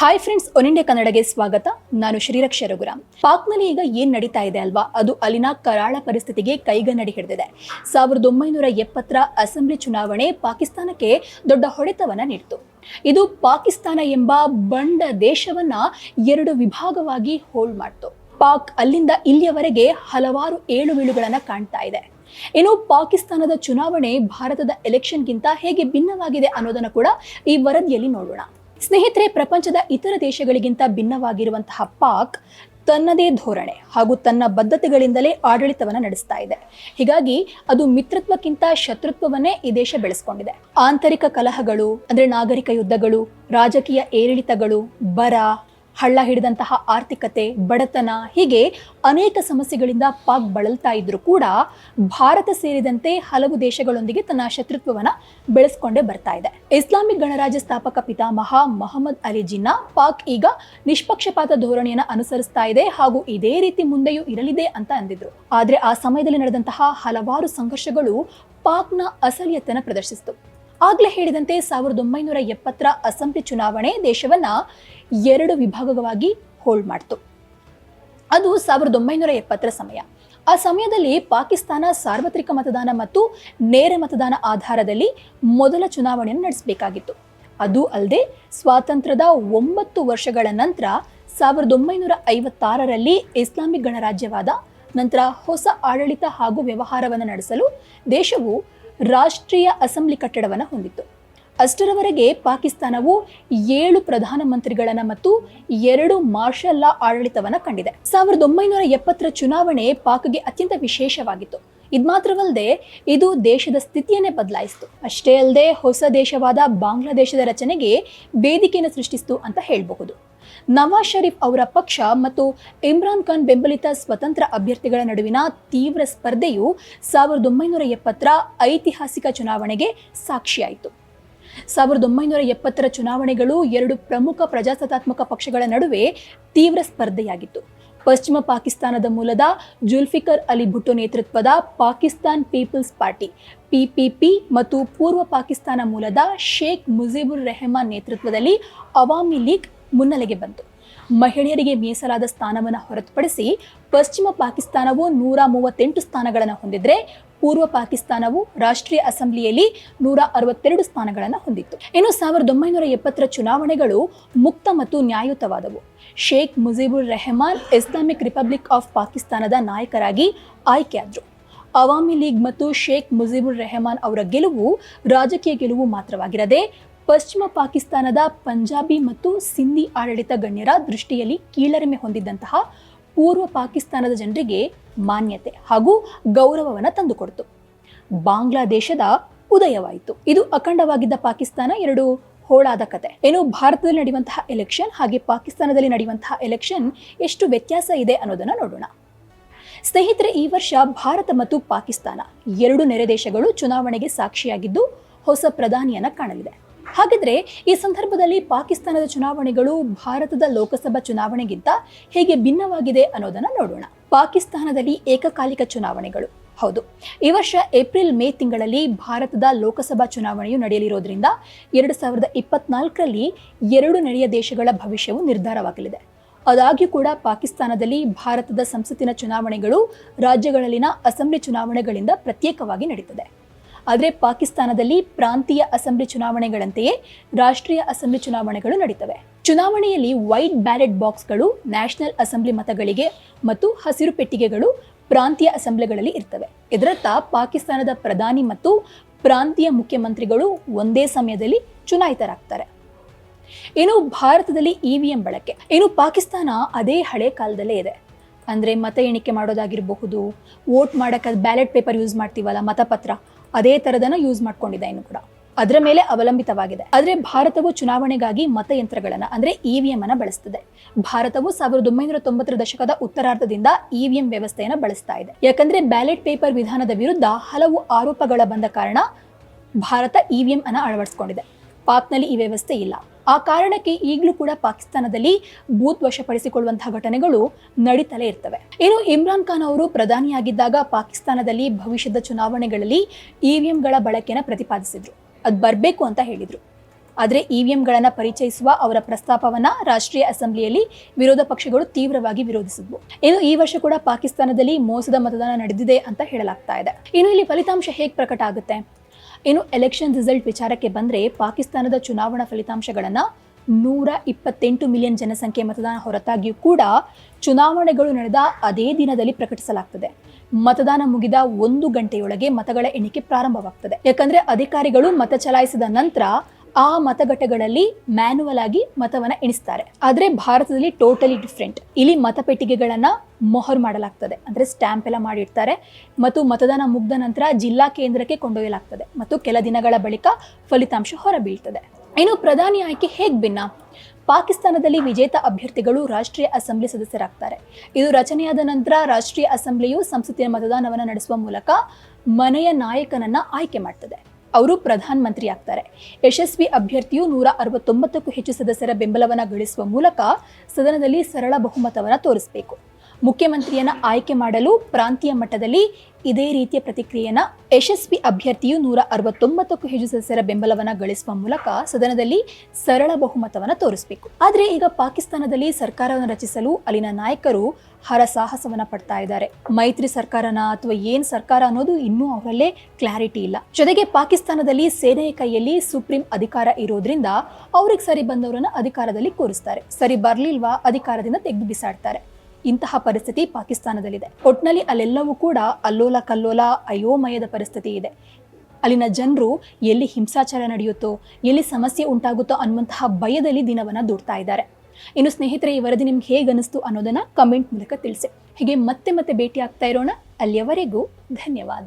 Hi friends one India ಕನ್ನಡಗೆ ಸ್ವಾಗತ. ನಾನು ಶ್ರೀರಕ್ಷ ರಘುರಾಮ್. ಪಾಕ್ನಲ್ಲಿ ಈಗ ಏನ್ ನಡೀತಾ ಇದೆ ಅಲ್ವಾ? ಅದು ಅಲ್ಲಿನ ಕರಾಳ ಪರಿಸ್ಥಿತಿಗೆ ಕೈಗನ್ನಡಿ ಹಿಡಿದಿದೆ. ಸಾವಿರದ ಒಂಬೈನೂರ ಎಪ್ಪತ್ತರ ಅಸೆಂಬ್ಲಿ ಚುನಾವಣೆ ಪಾಕಿಸ್ತಾನಕ್ಕೆ ದೊಡ್ಡ ಹೊಡೆತವನ್ನ ನೀಡಿತು. ಇದು ಪಾಕಿಸ್ತಾನ ಎಂಬ ಬಂಡ ದೇಶವನ್ನ ಎರಡು ವಿಭಾಗವಾಗಿ ಹೋಲ್ಡ್ ಮಾಡ್ತು. ಪಾಕ್ ಅಲ್ಲಿಂದ ಇಲ್ಲಿಯವರೆಗೆ ಹಲವಾರು ಏಳು ಬೀಳುಗಳನ್ನ ಕಾಣ್ತಾ ಇದೆ. ಇನ್ನು ಪಾಕಿಸ್ತಾನದ ಚುನಾವಣೆ ಭಾರತದ ಎಲೆಕ್ಷನ್ಗಿಂತ ಹೇಗೆ ಭಿನ್ನವಾಗಿದೆ ಅನ್ನೋದನ್ನ ಕೂಡ ಈ ವರದಿಯಲ್ಲಿ ನೋಡೋಣ. ಸ್ನೇಹಿತರೆ, ಪ್ರಪಂಚದ ಇತರ ದೇಶಗಳಿಗಿಂತ ಭಿನ್ನವಾಗಿರುವಂತಹ ಪಾಕ್ ತನ್ನದೇ ಧೋರಣೆ ಹಾಗೂ ತನ್ನ ಬದ್ಧತೆಗಳಿಂದಲೇ ಆಡಳಿತವನ್ನು ನಡೆಸ್ತಾ ಇದೆ. ಹೀಗಾಗಿ ಅದು ಮಿತ್ರತ್ವಕ್ಕಿಂತ ಶತ್ರುತ್ವವನ್ನೇ ಈ ದೇಶ ಬೆಳೆಸ್ಕೊಂಡಿದೆ. ಆಂತರಿಕ ಕಲಹಗಳು, ಅಂದ್ರೆ ನಾಗರಿಕ ಯುದ್ಧಗಳು, ರಾಜಕೀಯ ಏರಿಳಿತಗಳು, ಬರ ಹಳ್ಳ ಹಿಡಿದಂತಹ ಆರ್ಥಿಕತೆ, ಬಡತನ ಹೀಗೆ ಅನೇಕ ಸಮಸ್ಯೆಗಳಿಂದ ಪಾಕ್ ಬಳಲ್ತಾ ಇದ್ರೂ ಕೂಡ ಭಾರತ ಸೇರಿದಂತೆ ಹಲವು ದೇಶಗಳೊಂದಿಗೆ ತನ್ನ ಶತ್ರುತ್ವವನ್ನು ಬೆಳೆಸ್ಕೊಂಡೇ ಬರ್ತಾ ಇದೆ. ಇಸ್ಲಾಮಿಕ್ ಗಣರಾಜ್ಯ ಸ್ಥಾಪಕ ಪಿತಾಮಹ ಮೊಹಮ್ಮದ್ ಅಲಿ ಜಿನ್ನಾ ಪಾಕ್ ಈಗ ನಿಷ್ಪಕ್ಷಪಾತ ಧೋರಣೆಯನ್ನು ಅನುಸರಿಸ್ತಾ ಇದೆ ಹಾಗೂ ಇದೇ ರೀತಿ ಮುಂದೆಯೂ ಇರಲಿದೆ ಅಂತ ಅಂದಿದ್ರು. ಆದರೆ ಆ ಸಮಯದಲ್ಲಿ ನಡೆದಂತಹ ಹಲವಾರು ಸಂಘರ್ಷಗಳು ಪಾಕ್ನ ಅಸಲಿಯತನ ಪ್ರದರ್ಶಿಸಿತು. ಆಗ್ಲೇ ಹೇಳಿದಂತೆ ಸಾವಿರದ ಒಂಬೈನೂರ ಎಪ್ಪತ್ತರ ಅಸೆಂಬ್ಲಿ ಚುನಾವಣೆ ದೇಶವನ್ನ ಎರಡು ವಿಭಾಗವಾಗಿ ಹೋಲ್ಡ್ ಮಾಡ್ತು. ಅದು ಸಾವಿರದ ಒಂಬೈನೂರ ಎಪ್ಪತ್ತರ ಸಮಯ. ಆ ಸಮಯದಲ್ಲಿ ಪಾಕಿಸ್ತಾನ ಸಾರ್ವತ್ರಿಕ ಮತದಾನ ಮತ್ತು ನೇರ ಮತದಾನ ಆಧಾರದಲ್ಲಿ ಮೊದಲ ಚುನಾವಣೆಯನ್ನು ನಡೆಸಬೇಕಾಗಿತ್ತು. ಅದು ಅಲ್ಲದೆ ಸ್ವಾತಂತ್ರ್ಯದ ಒಂಬತ್ತು ವರ್ಷಗಳ ನಂತರ ಸಾವಿರದ ಒಂಬೈನೂರ ಐವತ್ತಾರರಲ್ಲಿ ಇಸ್ಲಾಮಿಕ್ ಗಣರಾಜ್ಯವಾದ ನಂತರ ಹೊಸ ಆಡಳಿತ ಹಾಗೂ ವ್ಯವಹಾರವನ್ನು ನಡೆಸಲು ದೇಶವು ರಾಷ್ಟ್ರೀಯ ಅಸೆಂಬ್ಲಿ ಕಟ್ಟಡವನ್ನು ಹೊಂದಿತ್ತು. ಅಷ್ಟರವರೆಗೆ ಪಾಕಿಸ್ತಾನವು ಏಳು ಪ್ರಧಾನಮಂತ್ರಿಗಳನ್ನು ಮತ್ತು ಎರಡು ಮಾರ್ಷಲ್ ಲಾ ಆಡಳಿತವನ್ನು ಕಂಡಿದೆ. ಸಾವಿರದ ಒಂಬೈನೂರ ಎಪ್ಪತ್ತರ ಚುನಾವಣೆ ಪಾಕ್ಗೆ ಅತ್ಯಂತ ವಿಶೇಷವಾಗಿತ್ತು. ಇದ್ ಮಾತ್ರವಲ್ಲದೆ ಇದು ದೇಶದ ಸ್ಥಿತಿಯನ್ನೇ ಬದಲಾಯಿಸಿತು. ಅಷ್ಟೇ ಅಲ್ಲದೆ ಹೊಸ ದೇಶವಾದ ಬಾಂಗ್ಲಾದೇಶದ ರಚನೆಗೆ ವೇದಿಕೆಯನ್ನು ಸೃಷ್ಟಿಸಿತು ಅಂತ ಹೇಳಬಹುದು. ನವಾಜ್ ಷರೀಫ್ ಅವರ ಪಕ್ಷ ಮತ್ತು ಇಮ್ರಾನ್ ಖಾನ್ ಬೆಂಬಲಿತ ಸ್ವತಂತ್ರ ಅಭ್ಯರ್ಥಿಗಳ ನಡುವಿನ ತೀವ್ರ ಸ್ಪರ್ಧೆಯು ಸಾವಿರದ ಒಂಬೈನೂರ ಎಪ್ಪತ್ತರ ಐತಿಹಾಸಿಕ ಚುನಾವಣೆಗೆ ಸಾಕ್ಷಿಯಾಯಿತು. ಸಾವಿರದ ಒಂಬೈನೂರ ಎಪ್ಪತ್ತರ ಚುನಾವಣೆಗಳು ಎರಡು ಪ್ರಮುಖ ಪ್ರಜಾಸತ್ತಾತ್ಮಕ ಪಕ್ಷಗಳ ನಡುವೆ ತೀವ್ರ ಸ್ಪರ್ಧೆಯಾಗಿತ್ತು. ಪಶ್ಚಿಮ ಪಾಕಿಸ್ತಾನದ ಮೂಲದ ಜುಲ್ಫಿಕರ್ ಅಲಿ ಭುಟ್ಟು ನೇತೃತ್ವದ ಪಾಕಿಸ್ತಾನ್ ಪೀಪಲ್ಸ್ ಪಾರ್ಟಿ ಪಿಪಿಪಿ ಮತ್ತು ಪೂರ್ವ ಪಾಕಿಸ್ತಾನ ಮೂಲದ ಶೇಖ್ ಮುಜೀಬುರ್ ರೆಹಮಾನ್ ನೇತೃತ್ವದಲ್ಲಿ ಅವಾಮಿ ಲೀಗ್ ಮುನ್ನೆಲೆಗೆ ಬಂತು. ಮಹಿಳೆಯರಿಗೆ ಮೀಸಲಾದ ಸ್ಥಾನವನ್ನು ಹೊರತುಪಡಿಸಿ ಪಶ್ಚಿಮ ಪಾಕಿಸ್ತಾನವು ನೂರ ಮೂವತ್ತೆಂಟು ಸ್ಥಾನಗಳನ್ನು ಹೊಂದಿದ್ರೆ ಪೂರ್ವ ಪಾಕಿಸ್ತಾನವು ರಾಷ್ಟ್ರೀಯ ಅಸೆಂಬ್ಲಿಯಲ್ಲಿ ನೂರ ಅರವತ್ತೆರಡು ಸ್ಥಾನಗಳನ್ನು ಹೊಂದಿತ್ತು. ಇನ್ನು ಸಾವಿರದ ಒಂಬೈನೂರ ಎಪ್ಪತ್ತರ ಚುನಾವಣೆಗಳು ಮುಕ್ತ ಮತ್ತು ನ್ಯಾಯಯುತವಾದವು. Sheikh Mujibur Rahman Islamic Republic of ಪಾಕಿಸ್ತಾನದ ನಾಯಕರಾಗಿ ಆಯ್ಕೆಯಾದರು ಅವಾಮಿ ಲೀಗ್ ಮತ್ತು ಶೇಖ್ ಮುಜೀಬುರ್ ರೆಹಮಾನ್ ಅವರ ಗೆಲುವು ರಾಜಕೀಯ ಗೆಲುವು ಮಾತ್ರವಾಗಿರದೆ ಪಶ್ಚಿಮ ಪಾಕಿಸ್ತಾನದ ಪಂಜಾಬಿ ಮತ್ತು ಸಿಂಧಿ ಆಡಳಿತ ಗಣ್ಯರ ದೃಷ್ಟಿಯಲ್ಲಿ ಕೀಳರಿಮೆ ಹೊಂದಿದ್ದಂತಹ ಪೂರ್ವ ಪಾಕಿಸ್ತಾನದ ಜನರಿಗೆ ಮಾನ್ಯತೆ ಹಾಗೂ ಗೌರವವನ್ನು ತಂದುಕೊಡ್ತು. ಬಾಂಗ್ಲಾದೇಶದ ಉದಯವಾಯಿತು. ಇದು ಅಖಂಡವಾಗಿದ್ದ ಪಾಕಿಸ್ತಾನ ಎರಡು ಹೋಳಾದ ಕತೆ. ಏನು ಭಾರತದಲ್ಲಿ ನಡೆಯುವಂತಹ ಎಲೆಕ್ಷನ್ ಹಾಗೆ ಪಾಕಿಸ್ತಾನದಲ್ಲಿ ನಡೆಯುವಂತಹ ಎಲೆಕ್ಷನ್ ಎಷ್ಟು ವ್ಯತ್ಯಾಸ ಇದೆ ಅನ್ನೋದನ್ನು ನೋಡೋಣ. ಸ್ನೇಹಿತರೆ, ಈ ವರ್ಷ ಭಾರತ ಮತ್ತು ಪಾಕಿಸ್ತಾನ ಎರಡು ನೆರೆ ದೇಶಗಳು ಚುನಾವಣೆಗೆ ಸಾಕ್ಷಿಯಾಗಿದ್ದು ಹೊಸ ಪ್ರಧಾನಿಯನ್ನು ಕಾಣಲಿದೆ. ಹಾಗಿದ್ರೆ ಈ ಸಂದರ್ಭದಲ್ಲಿ ಪಾಕಿಸ್ತಾನದ ಚುನಾವಣೆಗಳು ಭಾರತದ ಲೋಕಸಭಾ ಚುನಾವಣೆಗಿಂತ ಹೇಗೆ ಭಿನ್ನವಾಗಿದೆ ಅನ್ನೋದನ್ನ ನೋಡೋಣ. ಪಾಕಿಸ್ತಾನದಲ್ಲಿ ಏಕಕಾಲಿಕ ಚುನಾವಣೆಗಳು. ಹೌದು. ಈ ವರ್ಷ ಏಪ್ರಿಲ್ ಮೇ ತಿಂಗಳಲ್ಲಿ ಭಾರತದ ಲೋಕಸಭಾ ಚುನಾವಣೆಯು ನಡೆಯಲಿರೋದ್ರಿಂದ ಎರಡು ಸಾವಿರದ ಇಪ್ಪತ್ನಾಲ್ಕರಲ್ಲಿ ಎರಡು ನೆರೆಯ ದೇಶಗಳ ಭವಿಷ್ಯವು ನಿರ್ಧಾರವಾಗಲಿದೆ. ಆದಾಗ್ಯೂ ಕೂಡ ಪಾಕಿಸ್ತಾನದಲ್ಲಿ ಭಾರತದ ಸಂಸತ್ತಿನ ಚುನಾವಣೆಗಳು ರಾಜ್ಯಗಳಲ್ಲಿನ ಅಸೆಂಬ್ಲಿ ಚುನಾವಣೆಗಳಿಂದ ಪ್ರತ್ಯೇಕವಾಗಿ ನಡೀತದೆ. ಆದರೆ ಪಾಕಿಸ್ತಾನದಲ್ಲಿ ಪ್ರಾಂತೀಯ ಅಸೆಂಬ್ಲಿ ಚುನಾವಣೆಗಳಂತೆಯೇ ರಾಷ್ಟ್ರೀಯ ಅಸೆಂಬ್ಲಿ ಚುನಾವಣೆಗಳು ನಡೀತವೆ. ಚುನಾವಣೆಯಲ್ಲಿ ವೈಟ್ ಬ್ಯಾಲೆಟ್ ಬಾಕ್ಸ್ಗಳು, ನ್ಯಾಷನಲ್ ಅಸೆಂಬ್ಲಿ ಮತಗಳಿಗೆ ಮತ್ತು ಹಸಿರು ಪೆಟ್ಟಿಗೆಗಳು ಪ್ರಾಂತೀಯ ಅಸೆಂಬ್ಲಿಗಳಲ್ಲಿ ಇರ್ತವೆ. ಇದರರ್ಥ ಪಾಕಿಸ್ತಾನದ ಪ್ರಧಾನಿ ಮತ್ತು ಪ್ರಾಂತೀಯ ಮುಖ್ಯಮಂತ್ರಿಗಳು ಒಂದೇ ಸಮಯದಲ್ಲಿ ಚುನಾಯಿತರಾಗ್ತಾರೆ. ಇನ್ನು ಭಾರತದಲ್ಲಿ ಇ ವಿ ಎಂ ಬಳಕೆ. ಇನ್ನು ಪಾಕಿಸ್ತಾನ ಅದೇ ಹಳೆ ಕಾಲದಲ್ಲೇ ಇದೆ. ಅಂದರೆ ಮತ ಎಣಿಕೆ ಮಾಡೋದಾಗಿರಬಹುದು, ವೋಟ್ ಮಾಡೋಕ್ಕೆ ಬ್ಯಾಲೆಟ್ ಪೇಪರ್ ಯೂಸ್ ಮಾಡ್ತೀವಲ್ಲ ಮತಪತ್ರ ಅದೇ ಥರದನ್ನು ಯೂಸ್ ಮಾಡ್ಕೊಂಡಿದೆ ಇನ್ನು ಕೂಡ. ಅದರ ಮೇಲೆ ಅವಲಂಬಿತವಾಗಿದೆ. ಆದರೆ ಭಾರತವು ಚುನಾವಣೆಗಾಗಿ ಮತಯಂತ್ರಗಳನ್ನು, ಅಂದರೆ ಇವಿಎಂ ಎಂ ಅನ್ನು ಬಳಸ್ತದೆ. ಭಾರತವು ಸಾವಿರದ ಒಂಬೈನೂರ ತೊಂಬತ್ತರ ದಶಕದ ಉತ್ತರಾರ್ಧದಿಂದ ಇವಿಎಂ ಎಂ ವ್ಯವಸ್ಥೆಯನ್ನು ಬಳಸ್ತಾ ಇದೆ. ಯಾಕಂದ್ರೆ ಬ್ಯಾಲೆಟ್ ಪೇಪರ್ ವಿಧಾನದ ವಿರುದ್ಧ ಹಲವು ಆರೋಪಗಳ ಬಂದ ಕಾರಣ ಭಾರತ ಇವಿಎಂ ಎಂ ಅನ್ನು ಅಳವಡಿಸಿಕೊಂಡಿದೆ. ಪಾಕ್ನಲ್ಲಿ ಈ ವ್ಯವಸ್ಥೆ ಇಲ್ಲ. ಆ ಕಾರಣಕ್ಕೆ ಈಗಲೂ ಕೂಡ ಪಾಕಿಸ್ತಾನದಲ್ಲಿ ಬೂತ್ ವಶಪಡಿಸಿಕೊಳ್ಳುವಂತಹ ಘಟನೆಗಳು ನಡೀತಲೇ ಇರ್ತವೆ. ಇನ್ನು ಇಮ್ರಾನ್ ಖಾನ್ ಅವರು ಪ್ರಧಾನಿಯಾಗಿದ್ದಾಗ ಪಾಕಿಸ್ತಾನದಲ್ಲಿ ಭವಿಷ್ಯದ ಚುನಾವಣೆಗಳಲ್ಲಿ ಇವಿಎಂಗಳ ಬಳಕೆಯನ್ನು ಪ್ರತಿಪಾದಿಸಿದ್ರು. ಅದು ಬರಬೇಕು ಅಂತ ಹೇಳಿದರು. ಆದರೆ ಇವಿಎಂಗಳನ್ನು ಪರಿಚಯಿಸುವ ಅವರ ಪ್ರಸ್ತಾಪವನ್ನು ರಾಷ್ಟ್ರೀಯ ಅಸೆಂಬ್ಲಿಯಲ್ಲಿ ವಿರೋಧ ಪಕ್ಷಗಳು ತೀವ್ರವಾಗಿ ವಿರೋಧಿಸಿದ್ವು. ಇನ್ನು ಈ ವರ್ಷ ಕೂಡ ಪಾಕಿಸ್ತಾನದಲ್ಲಿ ಮೋಸದ ಮತದಾನ ನಡೆದಿದೆ ಅಂತ ಹೇಳಲಾಗ್ತಾ ಇದೆ. ಇನ್ನು ಇಲ್ಲಿ ಫಲಿತಾಂಶ ಹೇಗೆ ಪ್ರಕಟ ಆಗುತ್ತೆ? ಇನ್ನು ಎಲೆಕ್ಷನ್ ರಿಸಲ್ಟ್ ವಿಚಾರಕ್ಕೆ ಬಂದರೆ ಪಾಕಿಸ್ತಾನದ ಚುನಾವಣಾ ಫಲಿತಾಂಶಗಳನ್ನು ನೂರ ಇಪ್ಪತ್ತೆಂಟು ಮಿಲಿಯನ್ ಜನಸಂಖ್ಯೆ ಮತದಾನ ಹೊರತಾಗಿಯೂ ಕೂಡ ಚುನಾವಣೆಗಳು ನಡೆದ ಅದೇ ದಿನದಲ್ಲಿ ಪ್ರಕಟಿಸಲಾಗ್ತದೆ. ಮತದಾನ ಮುಗಿದ ಒಂದು ಗಂಟೆಯೊಳಗೆ ಮತಗಳ ಎಣಿಕೆ ಪ್ರಾರಂಭವಾಗ್ತದೆ. ಯಾಕಂದ್ರೆ ಅಧಿಕಾರಿಗಳು ಮತ ಚಲಾಯಿಸಿದ ನಂತರ ಆ ಮತಗಟ್ಟೆಗಳಲ್ಲಿ ಮ್ಯಾನುವಲ್ ಆಗಿ ಮತವನ್ನ ಎಣಿಸ್ತಾರೆ. ಆದರೆ ಭಾರತದಲ್ಲಿ ಟೋಟಲಿ ಡಿಫ್ರೆಂಟ್ ಇಲ್ಲಿ ಮತಪೆಟ್ಟಿಗೆಗಳನ್ನ ಮೊಹರ್ ಮಾಡಲಾಗ್ತದೆ. ಅಂದ್ರೆ ಸ್ಟ್ಯಾಂಪ್ ಎಲ್ಲ ಮಾಡಿರ್ತಾರೆ. ಮತ್ತು ಮತದಾನ ಮುಗ್ದ ನಂತರ ಜಿಲ್ಲಾ ಕೇಂದ್ರಕ್ಕೆ ಕೊಂಡೊಯ್ಯಲಾಗ್ತದೆ. ಮತ್ತು ಕೆಲ ದಿನಗಳ ಬಳಿಕ ಫಲಿತಾಂಶ ಹೊರಬೀಳ್ತದೆ. ಇನ್ನು ಪ್ರಧಾನಿ ಆಯ್ಕೆ ಹೇಗೆ ಭಿನ್ನ? ಪಾಕಿಸ್ತಾನದಲ್ಲಿ ವಿಜೇತ ಅಭ್ಯರ್ಥಿಗಳು ರಾಷ್ಟ್ರೀಯ ಅಸೆಂಬ್ಲಿ ಸದಸ್ಯರಾಗ್ತಾರೆ. ಇದು ರಚನೆಯಾದ ನಂತರ ರಾಷ್ಟ್ರೀಯ ಅಸೆಂಬ್ಲಿಯು ಸಂಸತ್ತಿನ ಮತದಾನವನ್ನು ನಡೆಸುವ ಮೂಲಕ ಮನೆಯ ನಾಯಕನನ್ನ ಆಯ್ಕೆ ಮಾಡ್ತದೆ. ಅವರು ಪ್ರಧಾನ ಮಂತ್ರಿ ಆಗ್ತಾರೆ. ಯಶಸ್ವಿ ಅಭ್ಯರ್ಥಿಯು ನೂರ ಅರವತ್ತೊಂಬತ್ತಕ್ಕೂ ಹೆಚ್ಚು ಸದಸ್ಯರ ಬೆಂಬಲವನ್ನು ಗಳಿಸುವ ಮೂಲಕ ಸದನದಲ್ಲಿ ಸರಳ ಬಹುಮತವನ್ನು ತೋರಿಸಬೇಕು. ಮುಖ್ಯಮಂತ್ರಿಯನ್ನ ಆಯ್ಕೆ ಮಾಡಲು ಪ್ರಾಂತೀಯ ಮಟ್ಟದಲ್ಲಿ ಇದೇ ರೀತಿಯ ಪ್ರತಿಕ್ರಿಯೆಯನ್ನ ಯಶಸ್ವಿ ಅಭ್ಯರ್ಥಿಯು ನೂರ ಅರವತ್ತೊಂಬತ್ತಕ್ಕೂ ಹೆಚ್ಚು ಸದಸ್ಯರ ಬೆಂಬಲವನ್ನ ಗಳಿಸುವ ಮೂಲಕ ಸದನದಲ್ಲಿ ಸರಳ ಬಹುಮತವನ್ನ ತೋರಿಸಬೇಕು. ಆದರೆ ಈಗ ಪಾಕಿಸ್ತಾನದಲ್ಲಿ ಸರ್ಕಾರವನ್ನು ರಚಿಸಲು ಅಲ್ಲಿನ ನಾಯಕರು ಹರಸಾಹಸವನ್ನ ಪಡ್ತಾ ಇದ್ದಾರೆ. ಮೈತ್ರಿ ಸರ್ಕಾರನ ಅಥವಾ ಏನ್ ಸರ್ಕಾರ ಅನ್ನೋದು ಇನ್ನೂ ಅವರಲ್ಲೇ ಕ್ಲಾರಿಟಿ ಇಲ್ಲ. ಜೊತೆಗೆ ಪಾಕಿಸ್ತಾನದಲ್ಲಿ ಸೇನೆಯ ಕೈಯಲ್ಲಿ ಸುಪ್ರೀಂ ಅಧಿಕಾರ ಇರೋದ್ರಿಂದ ಅವ್ರಿಗೆ ಸರಿ ಬಂದವರನ್ನ ಅಧಿಕಾರದಲ್ಲಿ ಕೂರಿಸ್ತಾರೆ. ಸರಿ ಬರ್ಲಿಲ್ವಾ ಅಧಿಕಾರದಿಂದ ತೆಗೆದು ಬಿಸಾಡ್ತಾರೆ. ಇಂತಹ ಪರಿಸ್ಥಿತಿ ಪಾಕಿಸ್ತಾನದಲ್ಲಿದೆ. ಒಟ್ನಲ್ಲಿ ಅಲ್ಲೆಲ್ಲವೂ ಕೂಡ ಅಲ್ಲೋಲ ಕಲ್ಲೋಲ ಅಯೋಮಯದ ಪರಿಸ್ಥಿತಿ ಇದೆ. ಅಲ್ಲಿನ ಜನರು ಎಲ್ಲಿ ಹಿಂಸಾಚಾರ ನಡೆಯುತ್ತೋ, ಎಲ್ಲಿ ಸಮಸ್ಯೆ ಉಂಟಾಗುತ್ತೋ ಅನ್ನುವಂತಹ ಭಯದಲ್ಲಿ ದಿನವನ್ನು ದೂಡ್ತಾ ಇದ್ದಾರೆ. ಇನ್ನು ಸ್ನೇಹಿತರೆ, ಈ ವರದಿ ನಿಮ್ಗೆ ಹೇಗೆ ಅನಿಸ್ತು ಅನ್ನೋದನ್ನ ಕಮೆಂಟ್ ಮೂಲಕ ತಿಳಿಸಿ. ಹೀಗೆ ಮತ್ತೆ ಮತ್ತೆ ಭೇಟಿ ಆಗ್ತಾ ಇರೋಣ. ಅಲ್ಲಿಯವರೆಗೂ ಧನ್ಯವಾದ.